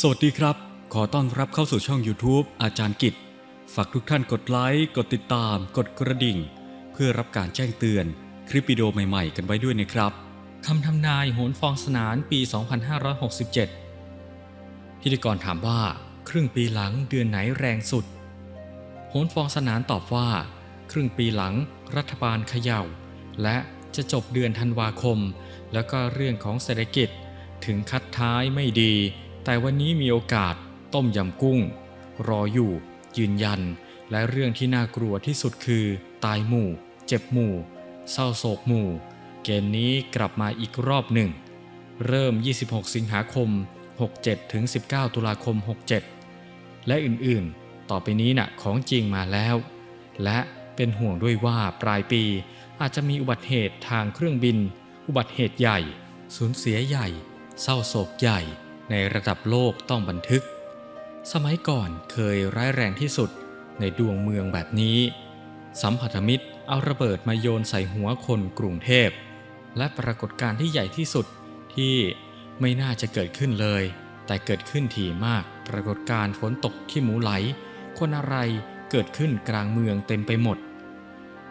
สวัสดีครับ ขอต้อนรับเข้าสู่ช่อง YouTube อาจารย์กิจ ฝากทุกท่านกดไลค์ กดติดตาม กดกระดิ่ง เพื่อรับการแจ้งเตือน คลิปวิดีโอใหม่ๆ กันไว้ด้วยนะครับ คำทำนายโหนฟองสนานปี 2567 พิธีกรถามว่า ครึ่งปีหลังเดือนไหนแรงสุด โหนฟองสนานตอบว่า ครึ่งปีหลังรัฐบาลเขย่า และจะจบเดือนธันวาคม แล้วก็เรื่องของเศรษฐกิจ ถึงคัดท้ายไม่ดี แต่วันนี้มีโอกาสต้มยำกุ้ง รออยู่ ยืนยัน และเรื่องที่น่ากลัวที่สุดคือ ตายหมู่ เจ็บหมู่ เศร้าโศกหมู่ เกณฑ์นี้กลับมาอีกรอบหนึ่ง เริ่ม 26 สิงหาคม 67 ถึง 19 ตุลาคม 67 และอื่นๆ ต่อไปนี้น่ะของจริงมาแล้ว และเป็นห่วงด้วยว่าปลายปีอาจจะมีอุบัติเหตุทางเครื่องบิน อุบัติเหตุใหญ่ สูญเสียใหญ่ เศร้าโศกใหญ่ ในระดับโลกต้องบันทึก สมัยก่อนเคยร้ายแรงที่สุดในดวงเมืองแบบนี้ สัมพันธมิตรเอาระเบิดมาโยนใส่หัวคนกรุงเทพ และปรากฏการณ์ที่ใหญ่ที่สุดที่ไม่น่าจะเกิดขึ้นเลย แต่เกิดขึ้นถี่มาก ปรากฏการณ์ฝนตกขี้หมูไหล คนอะไรเกิดขึ้นกลางเมืองเต็มไปหมด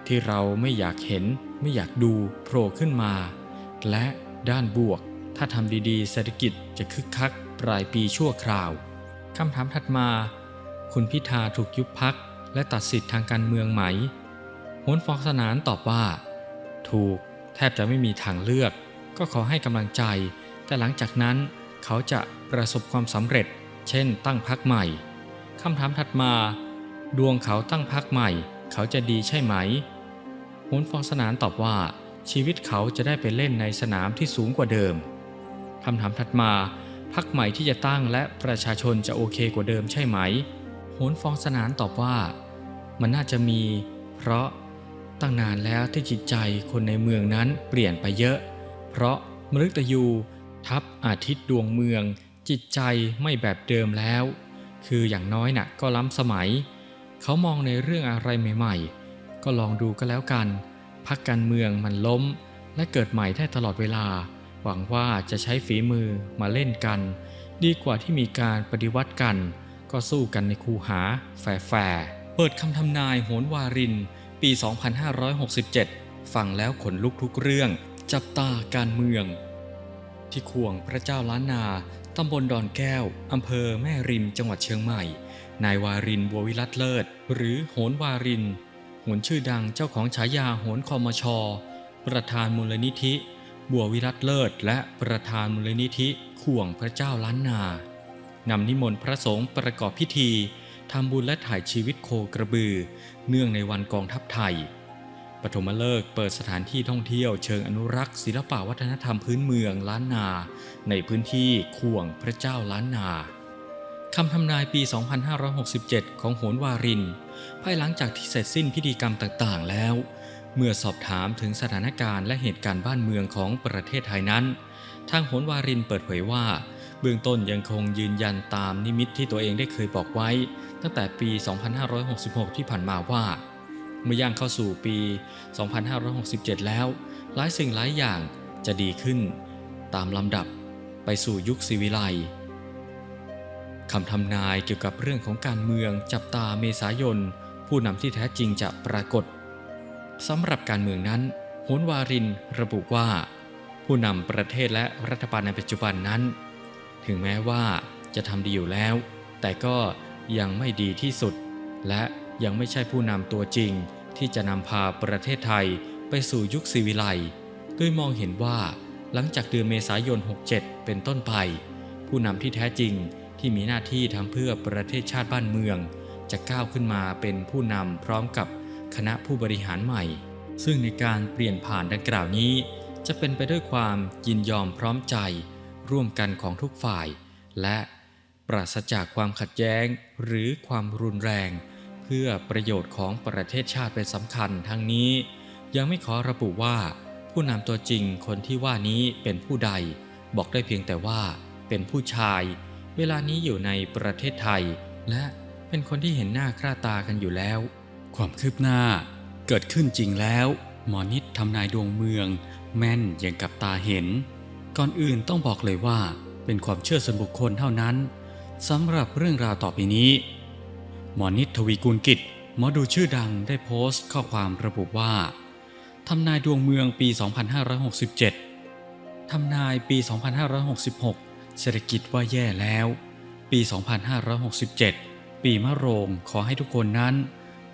ที่เราไม่อยากเห็นไม่อยากดูโผล่ขึ้นมา และด้านบวก ถ้าทำดีๆ เศรษฐกิจจะคึกคักปลายปีชั่วคราว คำถามถัดมา คุณพิธาถูกยุบพักและตัดสิทธิ์ทางการเมืองไหมโหนฟองสนานตอบว่า ถูกแทบจะไม่มีทางเลือก ก็ขอให้กำลังใจ แต่หลังจากนั้นเขาจะประสบความสำเร็จ เช่น ตั้งพักใหม่คำถามถัดมา ดวงเขาตั้งพักใหม่ เขาจะดีใช่ไหมโหนฟองสนานตอบว่าชีวิตเขาจะได้ไปเล่นในสนามที่สูงกว่าเดิม คำถามถัดมาพักใหม่ที่จะตั้งและประชาชนจะโอเคกว่าเดิมใช่ไหม โหนฟองสนานตอบว่า มันน่าจะมี เพราะตั้งนานแล้วที่จิตใจคนในเมืองนั้นเปลี่ยนไปเยอะ เพราะมฤตยูทับอาทิตย์ดวงเมือง จิตใจไม่แบบเดิมแล้ว คืออย่างน้อยน่ะก็ล้ำสมัย เขามองในเรื่องอะไรใหม่ๆ ก็ลองดูก็แล้วกัน พักการเมืองมันล้มและเกิดใหม่ได้ตลอดเวลา หวังว่าจะใช้ฝีมือมาเล่นกัน ดีกว่าที่มีการปฏิวัติกัน ก็สู้กันในคูหาแฟร์แฟร์เปิดคำทำนายโหนวาริน ปี 2567 ฟังแล้วขนลุกทุกเรื่อง จับตาการเมือง ที่ขวงพระเจ้าล้านนาตำบลดอนแก้ว อำเภอแม่ริม จังหวัดเชียงใหม่ นายวารินบัววิรัตเลิศ หรือโหนวารินโหนชื่อดังเจ้าของฉายาโหนคอมช ประธานมูลนิธิ บัววิรัตเลิศและประธานมูลนิธิข่วงพระเจ้าล้านนานำนิมนต์พระสงฆ์ประกอบพิธีทำบุญและถ่ายชีวิตโคกระบือ เนื่องในวันกองทัพไทย ปฐมฤกษ์เปิดสถานที่ท่องเที่ยวเชิงอนุรักษ์ศิลปวัฒนธรรมพื้นเมืองล้านนา ในพื้นที่ข่วงพระเจ้าล้านนาคำทำนายปี 2567 ของโหนวาริน ภายหลังจากที่เสร็จสิ้นพิธีกรรมต่างๆแล้ว เมื่อสอบถามถึงสถานการณ์และเหตุการณ์บ้านเมืองของประเทศไทยนั้น ทางโหนวารินเปิดเผยว่า เบื้องต้นยังคงยืนยันตามนิมิตที่ตัวเองได้เคยบอกไว้ ตั้งแต่ปี 2566 ที่ผ่านมาว่า เมื่อย่างเข้าสู่ปี 2567 แล้ว หลายสิ่งหลายอย่างจะดีขึ้น ตามลำดับไปสู่ยุคศิวิไลคำทำนายเกี่ยวกับเรื่องของการเมืองจับตาเมษายน ผู้นำที่แท้จริงจะปรากฏ สำหรับการเมืองนั้นโหนวารินระบุว่า ผู้นำประเทศและรัฐบาลในปัจจุบันนั้น ถึงแม้ว่าจะทำดีอยู่แล้ว แต่ก็ยังไม่ดีที่สุด และยังไม่ใช่ผู้นำตัวจริง ที่จะนำพาประเทศไทยไปสู่ยุคศิวิไลย์โดยมองเห็นว่า หลังจากเดือนเมษายน 67 เป็นต้นไป ผู้นำที่แท้จริงที่มีหน้าที่ทำเพื่อประเทศชาติบ้านเมือง จะก้าวขึ้นมาเป็นผู้นำพร้อมกับ คณะผู้บริหารใหม่ ซึ่งในการเปลี่ยนผ่านดังกล่าวนี้ จะเป็นไปด้วยความยินยอมพร้อมใจ ร่วมกันของทุกฝ่าย และปราศจากความขัดแย้งหรือความรุนแรง เพื่อประโยชน์ของประเทศชาติเป็นสำคัญทั้งนี้ ยังไม่ขอระบุว่า ผู้นำตัวจริงคนที่ว่านี้เป็นผู้ใด บอกได้เพียงแต่ว่า เป็นผู้ชาย เวลานี้อยู่ในประเทศไทย และเป็นคนที่เห็นหน้าค่าตากันอยู่แล้ว ความคืบหน้าเกิดขึ้นจริงแล้ว หมอนิดทำนายดวงเมือง แม่นอย่างกับตาเห็น ก่อนอื่นต้องบอกเลยว่า เป็นความเชื่อส่วนบุคคลเท่านั้นสำหรับเรื่องราวต่อไปนี้ หมอนิตทวีกุลกิจหมอดูชื่อดังได้โพสต์ข้อความระบุว่าทำนายดวงเมืองปี 2567 ทำนายปี 2566 เศรษฐกิจว่าแย่แล้ว ปี 2567 ปีมะโรงขอให้ทุกคนนั้น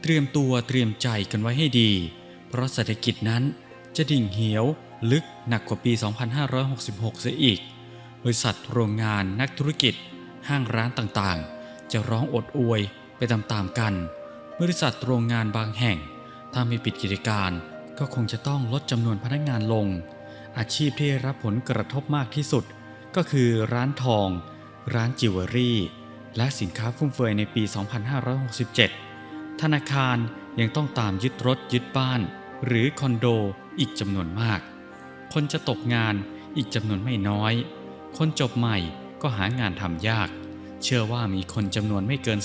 เตรียมตัวเตรียมใจกันไว้ให้ดี เพราะเศรษฐกิจนั้นจะดิ่งเหี่ยวลึกหนักกว่าปี 2566 เสียอีก บริษัทโรงงานนักธุรกิจ ห้างร้านต่างๆ จะร้องอดอวยไปตามๆกัน บริษัทโรงงานบางแห่ง ถ้าไม่ปิดกิจการก็คงจะต้องลดจำนวนพนักงานลง อาชีพที่รับผลกระทบมากที่สุด ก็คือร้านทอง ร้านจิวเวลรี่ และสินค้าฟุ่มเฟือยในปี 2567 ธนาคารยังต้องตามยึดรถยึดบ้าน หรือคอนโดอีกจำนวนมาก คนจะตกงานอีกจำนวนไม่น้อย คนจบใหม่ก็หางานทำยาก เชื่อว่ามีคนจำนวนไม่เกิน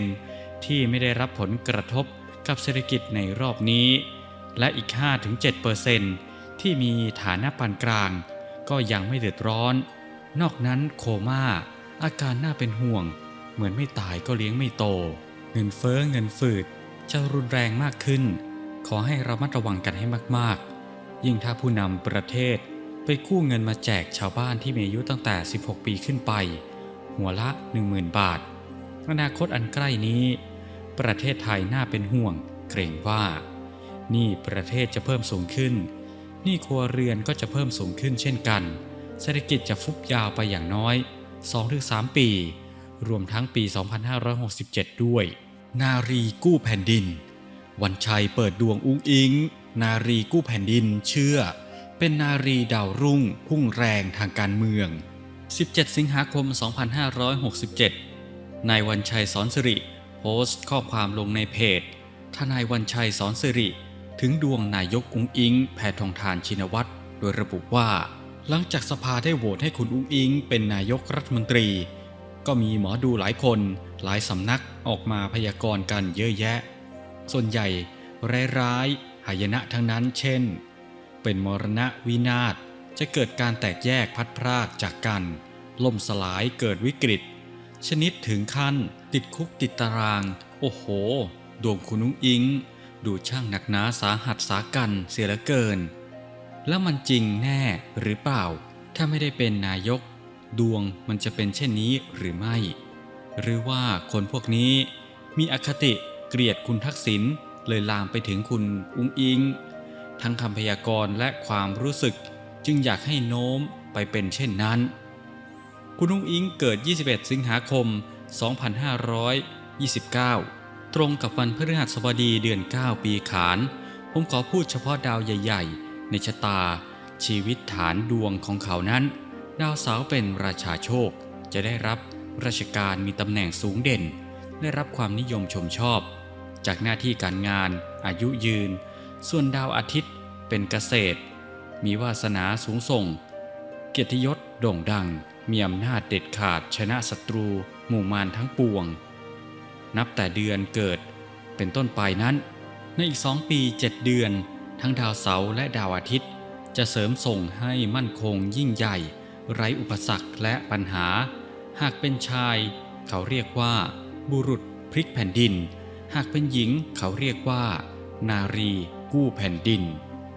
10%ที่ไม่ได้รับผลกระทบกับเศรษฐกิจในรอบนี้ และอีก 5-7%ที่มีฐานะปานกลาง ก็ยังไม่เดือดร้อน นอกนั้นโคม่าอาการน่าเป็นห่วง เหมือนไม่ตายก็เลี้ยงไม่โต เงินเฟ้อเงินฝืดจะรุนแรงมากขึ้น ขอให้ระมัดระวังกันให้มากๆ ยิ่งถ้าผู้นำประเทศไปกู้เงินมาแจกชาวบ้านที่มีอายุตั้งแต่ 16 ปีขึ้นไป หัวละ 10,000 บาท อนาคตอันใกล้นี้ ประเทศไทยน่าเป็นห่วง เกรงว่า นี้ประเทศจะเพิ่มสูงขึ้น นี้ครัวเรือนก็จะเพิ่มสูงขึ้นเช่นกัน เศรษฐกิจจะฟุบยาวไปอย่างน้อย 2-3 ปี รวมทั้งปี 2567 ด้วย นารีกู้แผ่นดิน วันชัยเปิดดวงอุ้งอิง นารีกู้แผ่นดินเชื่อ เป็นนารีดาวรุ่งพุ่งแรงทางการเมือง 17 สิงหาคม 2567 นายวันชัยสอนสิริ โพสต์ข้อความลงในเพจ ทนายวันชัยสอนสิริ ถึงดวงนายกอุ้งอิง แพทองทานชินวัตร โดยระบุว่า หลังจากสภาได้โหวตให้คุณอุ้งอิง เป็นนายกรัฐมนตรี ก็มีหมอดูหลายคน หลายสำนักออกมาพยากรณ์กันเยอะแยะ ส่วนใหญ่ร้ายๆหายนะทั้งนั้น เช่น เป็นมรณะวินาศจะเกิดการแตกแยกพัดพรากจากกัน ล่มสลายเกิดวิกฤต ชนิดถึงขั้นติดคุกติดตาราง โอ้โห ดวงคุณุ้งอิง ดูช่างหนักหนาสาหัสสากันเสียเหลือเกิน แล้วมันจริงแน่หรือเปล่า ถ้าไม่ได้เป็นนายก ดวงมันจะเป็นเช่นนี้หรือไม่ หรือว่าคนพวกนี้มีอคติเกลียดคุณทักษิณเลยลามไปถึงคุณอุ้งอิง ทั้งคำพยากรณ์และความรู้สึกจึงอยากให้โน้มไปเป็นเช่นนั้น คุณอุ้งอิงเกิด 21 สิงหาคม 2529 ตรงกับวันพฤหัสบดีเดือน 9 ปีขาน ผมขอพูดเฉพาะดาวใหญ่ ๆ ในชะตา ชีวิตฐานดวงของเขานั้น ดาวเสาเป็นราชาโชคจะได้รับ ราชการมีตำแหน่งสูงเด่น ได้รับความนิยมชมชอบ จากหน้าที่การงาน อายุยืน ส่วนดาวอาทิตย์เป็นเกษตร มีวาสนาสูงส่ง เกียรติยศโด่งดัง มีอำนาจเด็ดขาดชนะศัตรู หมู่มารทั้งปวง นับแต่เดือนเกิดเป็นต้นไปนั้น ในอีกสองปีเจ็ดเดือน ทั้งดาวเสาร์และดาวอาทิตย์ จะเสริมส่งให้มั่นคงยิ่งใหญ่ ไร้อุปสรรคและปัญหา หากเป็นชาย เขาเรียกว่า บุรุษพลิกแผ่นดิน หากเป็นหญิงเขาเรียกว่า นารีกู้แผ่นดิน